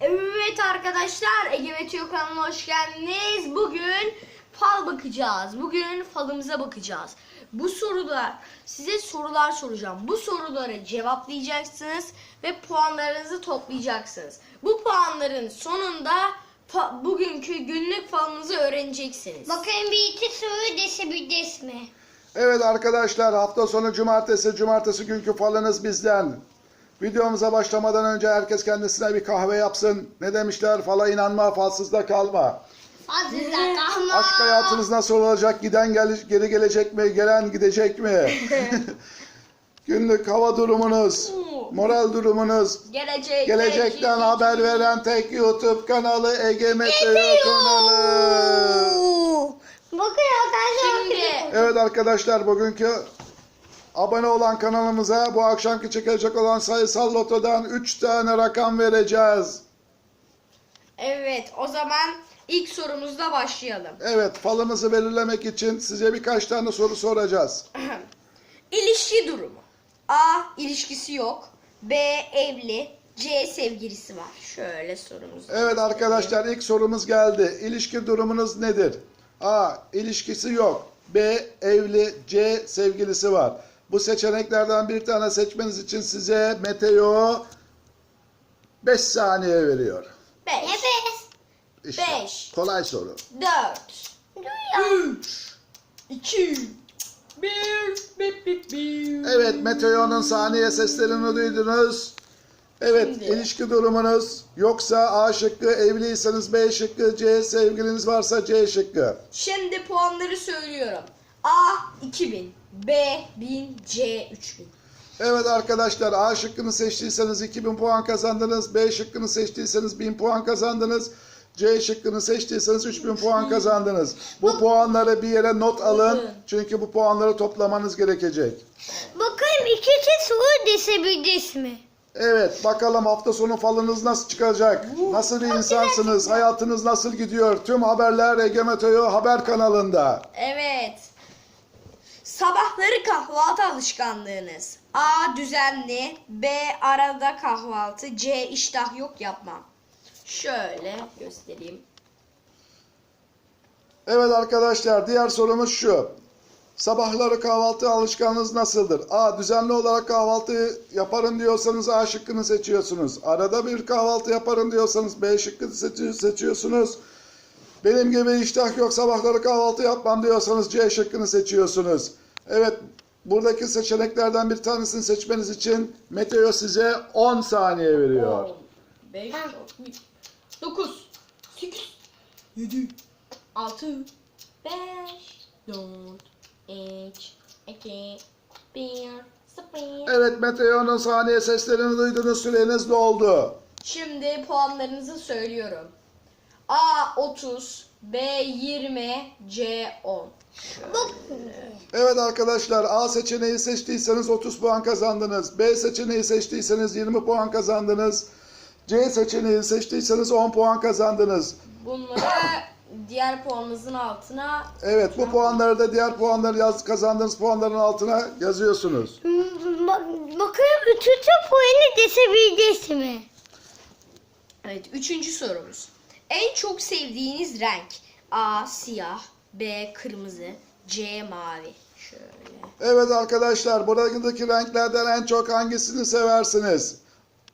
Evet arkadaşlar Ege ve Tüyo kanalına hoş geldiniz. Bugün fal bakacağız. Bugün falımıza bakacağız. Bu sorular size sorular soracağım. Bu soruları cevaplayacaksınız ve puanlarınızı toplayacaksınız. Bu puanların sonunda fa- bugünkü günlük falınızı öğreneceksiniz. Bakayım bir iki soru dese bir des mi? Evet arkadaşlar hafta sonu cumartesi, cumartesi günkü falınız bizden. Videomuza başlamadan önce herkes kendisine bir kahve yapsın. Ne demişler? Fala inanma, falsızda kalma. Fazla kalma. Aşk hayatınız nasıl olacak? Giden gel geri gelecek mi? Gelen gidecek mi? Günlük hava durumunuz, moral durumunuz, Gelecek. gelecekten haber veren tek YouTube kanalı Ege Meteo kanalı. Bakın arkadaşlar. Şimdi Evet arkadaşlar bugünkü abone olan kanalımıza bu akşamki çekilecek olan sayısal lotodan 3 tane rakam vereceğiz. evet o zaman ilk sorumuzla başlayalım. Evet falımızı belirlemek için size birkaç tane soru soracağız. İlişki durumu. A. ilişkisi yok. B. Evli. C. Sevgilisi var. Şöyle sorumuz. Evet arkadaşlar ilk sorumuz geldi. İlişki durumunuz nedir? A. ilişkisi yok. B. Evli. C. Sevgilisi var. Bu seçeneklerden bir tane seçmeniz için size Meteo 5 saniye veriyor. 5, Evet. İşte Beş. kolay soru. 4, Duyuyor. 3, 2, 1, 1, 1, 1. Evet Meteo'nun saniye seslerini duydunuz. Evet Şimdi. ilişki durumunuz yoksa A şıkkı evliyseniz B şıkkı C sevgiliniz varsa C şıkkı. Şimdi puanları söylüyorum. A 2000, B 1000, C 3000. Evet arkadaşlar A şıkkını seçtiyseniz 2000 puan kazandınız. B şıkkını seçtiyseniz 1000 puan kazandınız. C şıkkını seçtiyseniz 3000 puan kazandınız. Bu puanları bir yere not alın. Çünkü bu puanları toplamanız gerekecek. Bakayım iki iki soru dese bir des mi? Evet bakalım hafta sonu falınız nasıl çıkacak? Nasıl bir insansınız? Hayatınız nasıl gidiyor? Tüm haberler Ege Meteo haber kanalında. Evet. Sabahları kahvaltı alışkanlığınız. A düzenli, B arada kahvaltı, C iştah yok yapmam. Şöyle göstereyim. Evet arkadaşlar diğer sorumuz şu. Sabahları kahvaltı alışkanlığınız nasıldır? A. Düzenli olarak kahvaltı yaparım diyorsanız A şıkkını seçiyorsunuz. Arada bir kahvaltı yaparım diyorsanız B şıkkını seçi- seçiyorsunuz. Benim gibi iştah yok sabahları kahvaltı yapmam diyorsanız C şıkkını seçiyorsunuz. Evet buradaki seçeneklerden bir tanesini seçmeniz için Meteo size 10 saniye veriyor. 5, 9, 8, 7, 6, 5, 4, 3, 2, 1, 0. Evet Meteo'nun saniye seslerini duydunuz süreniz doldu. Şimdi puanlarınızı söylüyorum. A 30, B 20, C 10. Evet arkadaşlar A seçeneği seçtiyseniz 30 puan kazandınız. B seçeneği seçtiyseniz 20 puan kazandınız. C seçeneği seçtiyseniz 10 puan kazandınız. Bunları diğer puanınızın altına Evet bu puanları da diğer puanları yaz, kazandığınız puanların altına yazıyorsunuz. Bak- bakayım üçüncü puanı dese bir des mi? Evet, üçüncü sorumuz. En çok sevdiğiniz renk? A. Siyah B. Kırmızı C. Mavi Şöyle. Evet arkadaşlar buradaki renklerden en çok hangisini seversiniz?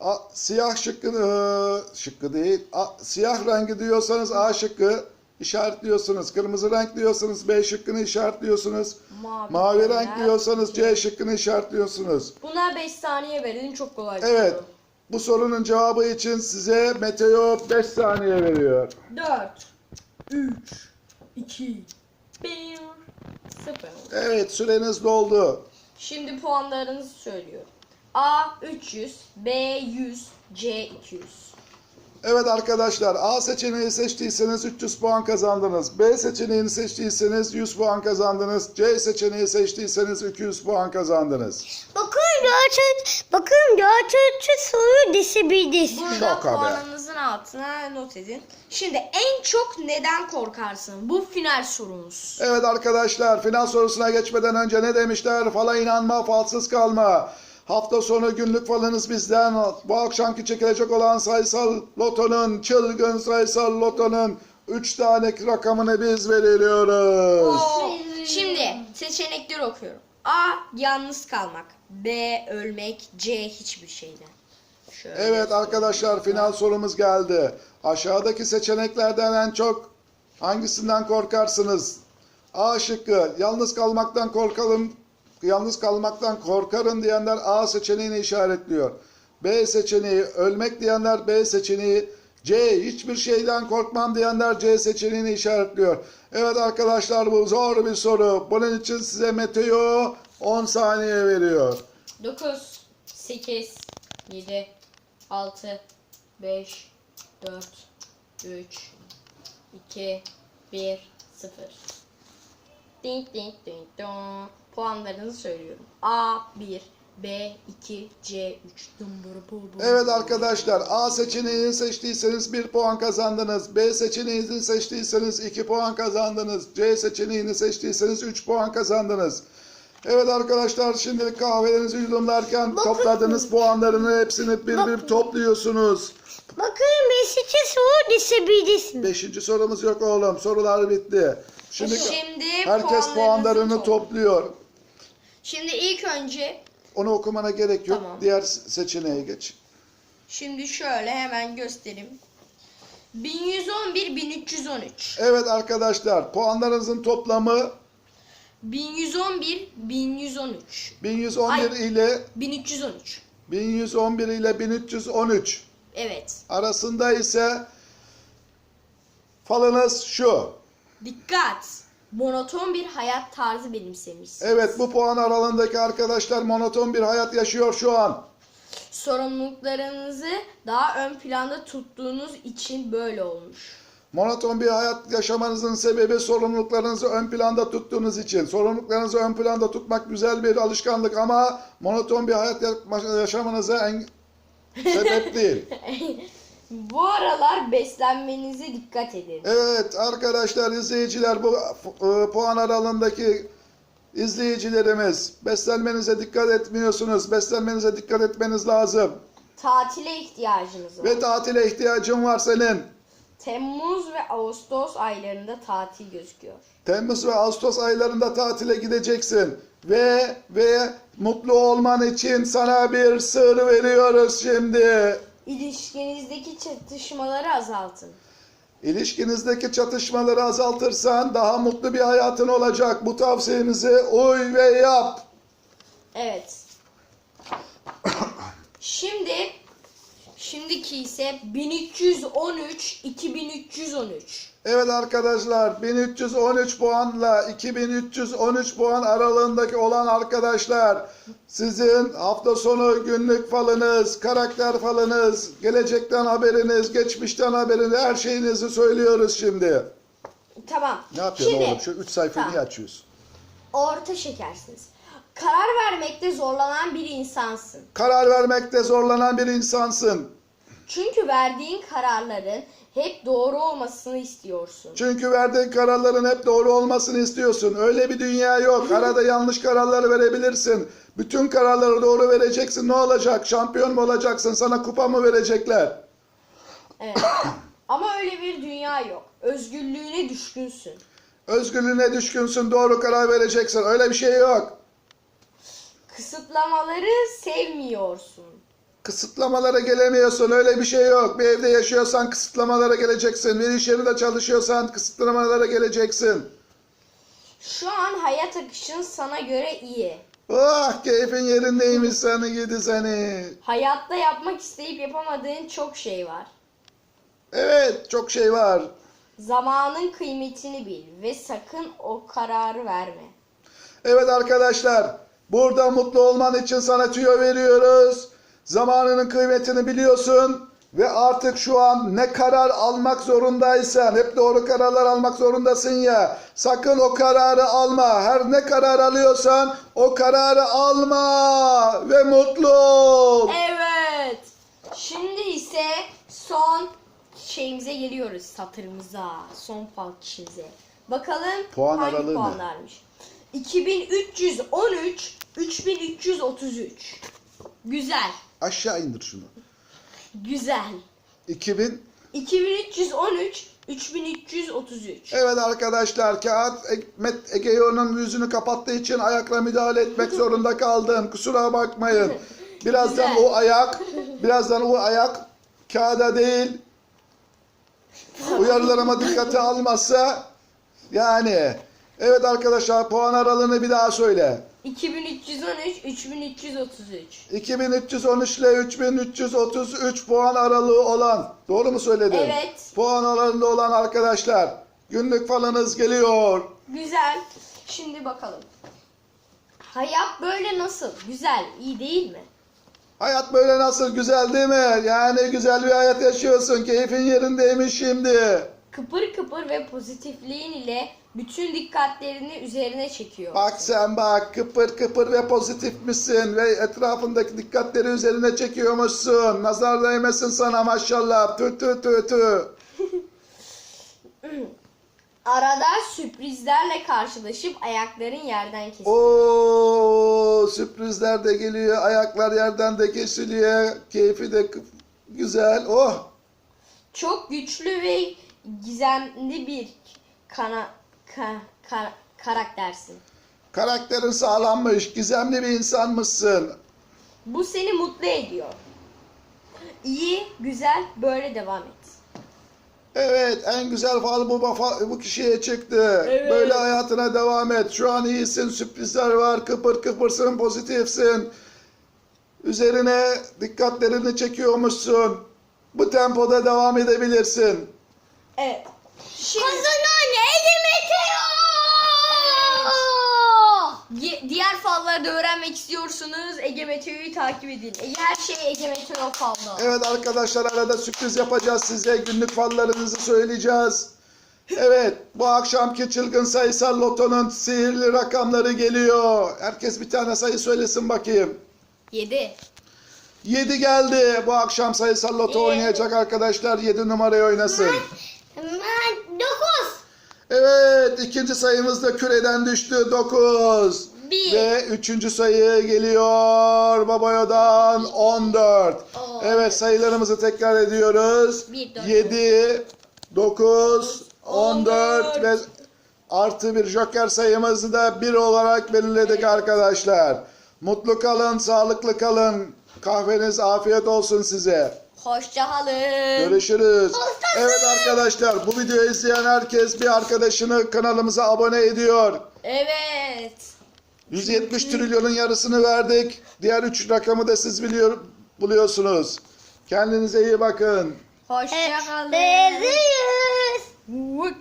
A, siyah şıkkı, e, şıkkı değil. A, siyah rengi diyorsanız A şıkkı işaretliyorsunuz. Kırmızı renk diyorsanız B şıkkını işaretliyorsunuz. Mavi, Mavi renk diyorsanız C şıkkını işaretliyorsunuz. Buna 5 saniye verin çok kolay. Evet. soru. Bu sorunun cevabı için size Meteo 5 saniye veriyor. 4 3 2 1 0 Evet süreniz doldu. Şimdi puanlarınızı söylüyorum. A 300 B 100 C 200 Evet arkadaşlar A seçeneği seçtiyseniz 300 puan kazandınız. B seçeneğini seçtiyseniz 100 puan kazandınız. C seçeneği seçtiyseniz 200 puan kazandınız. Bakayım dört bakayım dört soru dese bir des mi? Burada Şaka be. puanınızın altına not edin. Şimdi en çok neden korkarsın? Bu final sorumuz. Evet arkadaşlar final sorusuna geçmeden önce ne demişler? Fala inanma, falsız kalma. Hafta sonu günlük falınız bizden. Bu akşamki çekilecek olan sayısal lotonun, çılgın sayısal lotonun 3 tane rakamını biz veriyoruz. Oo, Şimdi seçenekleri okuyorum. A. Yalnız kalmak. B. Ölmek. C. Hiçbir şeyden. Şöyle. Evet arkadaşlar final sorumuz geldi. Aşağıdaki seçeneklerden en çok hangisinden korkarsınız? A şıkkı yalnız kalmaktan korkalım. Yalnız kalmaktan korkarım diyenler A seçeneğini işaretliyor. B seçeneği ölmek diyenler B seçeneği C hiçbir şeyden korkmam diyenler C seçeneğini işaretliyor. Evet arkadaşlar bu zor bir soru. Bunun için size Meteo 10 saniye veriyor. 9, 8, 7, 6, 5, 4, 3, 2, 1, 0. Ding ding ding dong. Puanlarınızı söylüyorum. A 1, B 2, C 3. Dumburu bu bu. Evet arkadaşlar A seçeneğini seçtiyseniz 1 puan kazandınız. B seçeneğini seçtiyseniz 2 puan kazandınız. C seçeneğini seçtiyseniz 3 puan kazandınız. Evet arkadaşlar şimdilik kahvelerinizi yudumlarken Bakın. topladığınız puanlarını hepsini bir bir Bakın. topluyorsunuz. Bakın Beşikçi soru disebilirsiniz. Beşinci sorumuz yok oğlum. Sorular bitti. Şimdi, Şimdi herkes puanlarını topla. topluyor. Şimdi ilk önce Onu okumana gerek yok. Tamam. Diğer seçeneğe geç. şimdi şöyle hemen göstereyim. 1111 1313. Evet arkadaşlar puanlarınızın toplamı 1111 1113. 1111 Ay. ile 1313. 1111 ile 1313 Evet. arasında ise falınız şu. Dikkat! Monoton bir hayat tarzı benimsemişsiniz. Evet bu puan aralığındaki arkadaşlar monoton bir hayat yaşıyor şu an. Sorumluluklarınızı daha ön planda tuttuğunuz için böyle olmuş. Monoton bir hayat yaşamanızın sebebi sorumluluklarınızı ön planda tuttuğunuz için. Sorumluluklarınızı ön planda tutmak güzel bir alışkanlık ama monoton bir hayat yaşamanıza en sebep değil. Bu aralar beslenmenize dikkat edin. Evet arkadaşlar izleyiciler bu e, puan aralığındaki izleyicilerimiz beslenmenize dikkat etmiyorsunuz. Beslenmenize dikkat etmeniz lazım. Tatile ihtiyacınız var. Ve tatile ihtiyacın var senin. Temmuz ve Ağustos aylarında tatil gözüküyor. Temmuz ve Ağustos aylarında tatile gideceksin. Ve ve mutlu olman için sana bir sır veriyoruz şimdi. İlişkinizdeki çatışmaları azaltın. İlişkinizdeki çatışmaları azaltırsan daha mutlu bir hayatın olacak. Bu tavsiyemizi uy ve yap. Evet. Şimdi şimdiki ise 1313 2313. Evet arkadaşlar 1313 puanla 2313 puan aralığındaki olan arkadaşlar sizin hafta sonu günlük falınız, karakter falınız, gelecekten haberiniz, geçmişten haberiniz her şeyinizi söylüyoruz şimdi. Tamam. Ne yapıyorsun Şimdi, oğlum? Şu 3 sayfayı Tamam. niye açıyorsun? Orta şekersiniz. Karar vermekte zorlanan bir insansın. Karar vermekte zorlanan bir insansın. Çünkü verdiğin kararların hep doğru olmasını istiyorsun. Çünkü verdiğin kararların hep doğru olmasını istiyorsun. Öyle bir dünya yok. Arada yanlış kararlar verebilirsin. Bütün kararları doğru vereceksin. Ne olacak? Şampiyon mu olacaksın? Sana kupa mı verecekler? Evet. Ama öyle bir dünya yok. Özgürlüğüne düşkünsün. Özgürlüğüne düşkünsün. Doğru karar vereceksin. Öyle bir şey yok. Kısıtlamaları sevmiyorsun. Kısıtlamalara gelemiyorsun. Öyle bir şey yok. Bir evde yaşıyorsan kısıtlamalara geleceksin. Bir iş yerinde çalışıyorsan kısıtlamalara geleceksin. Şu an hayat akışın sana göre iyi. Ah keyfin yerindeymiş seni gidi seni. Hayatta yapmak isteyip yapamadığın çok şey var. Evet çok şey var. Zamanın kıymetini bil ve sakın o kararı verme. Evet arkadaşlar, burada mutlu olman için sana tüyo veriyoruz. Zamanının kıymetini biliyorsun ve artık şu an ne karar almak zorundaysan, hep doğru kararlar almak zorundasın ya. Sakın o kararı alma. Her ne karar alıyorsan o kararı alma ve mutlu ol. Evet. Şimdi ise son şeyimize geliyoruz satırımıza. Son fal kişimize. Bakalım Puan hangi aralığı ne? puanlarmış. 2313 3333. Güzel. Aşağı indir şunu. Güzel. 2000 2313 3333. Evet arkadaşlar kağıt Ekmet Egeo'nun yüzünü kapattığı için ayakla müdahale etmek zorunda kaldım. Kusura bakmayın. Birazdan Güzel. o ayak, birazdan o ayak kağıda değil uyarılarıma dikkate almazsa yani evet arkadaşlar puan aralığını bir daha söyle. 2313 3333. 2313 ile 3333 puan aralığı olan doğru mu söyledim? Evet. Puan aralığında olan arkadaşlar günlük falınız geliyor. Güzel. Şimdi bakalım. Hayat böyle nasıl? Güzel, iyi değil mi? Hayat böyle nasıl güzel değil mi? Yani güzel bir hayat yaşıyorsun. Keyfin yerindeymiş şimdi. Kıpır kıpır ve pozitifliğin ile bütün dikkatlerini üzerine çekiyor. Bak sen bak kıpır kıpır ve pozitifmişsin ve etrafındaki dikkatleri üzerine çekiyormuşsun. Nazar değmesin sana maşallah. Tü tü tü tü. Arada sürprizlerle karşılaşıp ayakların yerden kesiliyor. Oo sürprizler de geliyor. Ayaklar yerden de kesiliyor. Keyfi de güzel. Oh. Çok güçlü ve gizemli bir kana, ka, ka- karaktersin. Karakterin sağlanmış. Gizemli bir insanmışsın. Bu seni mutlu ediyor. İyi, güzel, böyle devam et. Evet en güzel fal bu, bu kişiye çıktı. Evet. Böyle hayatına devam et. Şu an iyisin, sürprizler var, kıpır kıpırsın, pozitifsin. Üzerine dikkatlerini çekiyormuşsun. Bu tempoda devam edebilirsin. Evet. Şimdi Kazanan Ege Meteo. Diğer falları da öğrenmek istiyorsunuz. Ege Meteo'yu takip edin. Ege her şey Ege Meteo falda. Evet arkadaşlar arada sürpriz yapacağız size. Günlük fallarınızı söyleyeceğiz. Evet bu akşamki çılgın sayısal lotonun sihirli rakamları geliyor. Herkes bir tane sayı söylesin bakayım. 7. 7 geldi. Bu akşam sayısal loto Yedi. oynayacak arkadaşlar 7 numarayı oynasın. Dokuz. Evet ikinci sayımız da küreden düştü 9. Bir. Ve üçüncü sayı geliyor Babayo'dan 14. Oo. Evet sayılarımızı tekrar ediyoruz. Bir, dört. 7, 9, 14 14. ve artı bir joker sayımızı da 1 olarak belirledik arkadaşlar. Mutlu kalın, sağlıklı kalın. Kahveniz afiyet olsun size. Hoşçakalın. Görüşürüz. Evet arkadaşlar bu videoyu izleyen herkes bir arkadaşını kanalımıza abone ediyor. Evet. 170 trilyonun yarısını verdik. Diğer 3 rakamı da siz biliyor, buluyorsunuz. Kendinize iyi bakın. Hoşçakalın. Vık.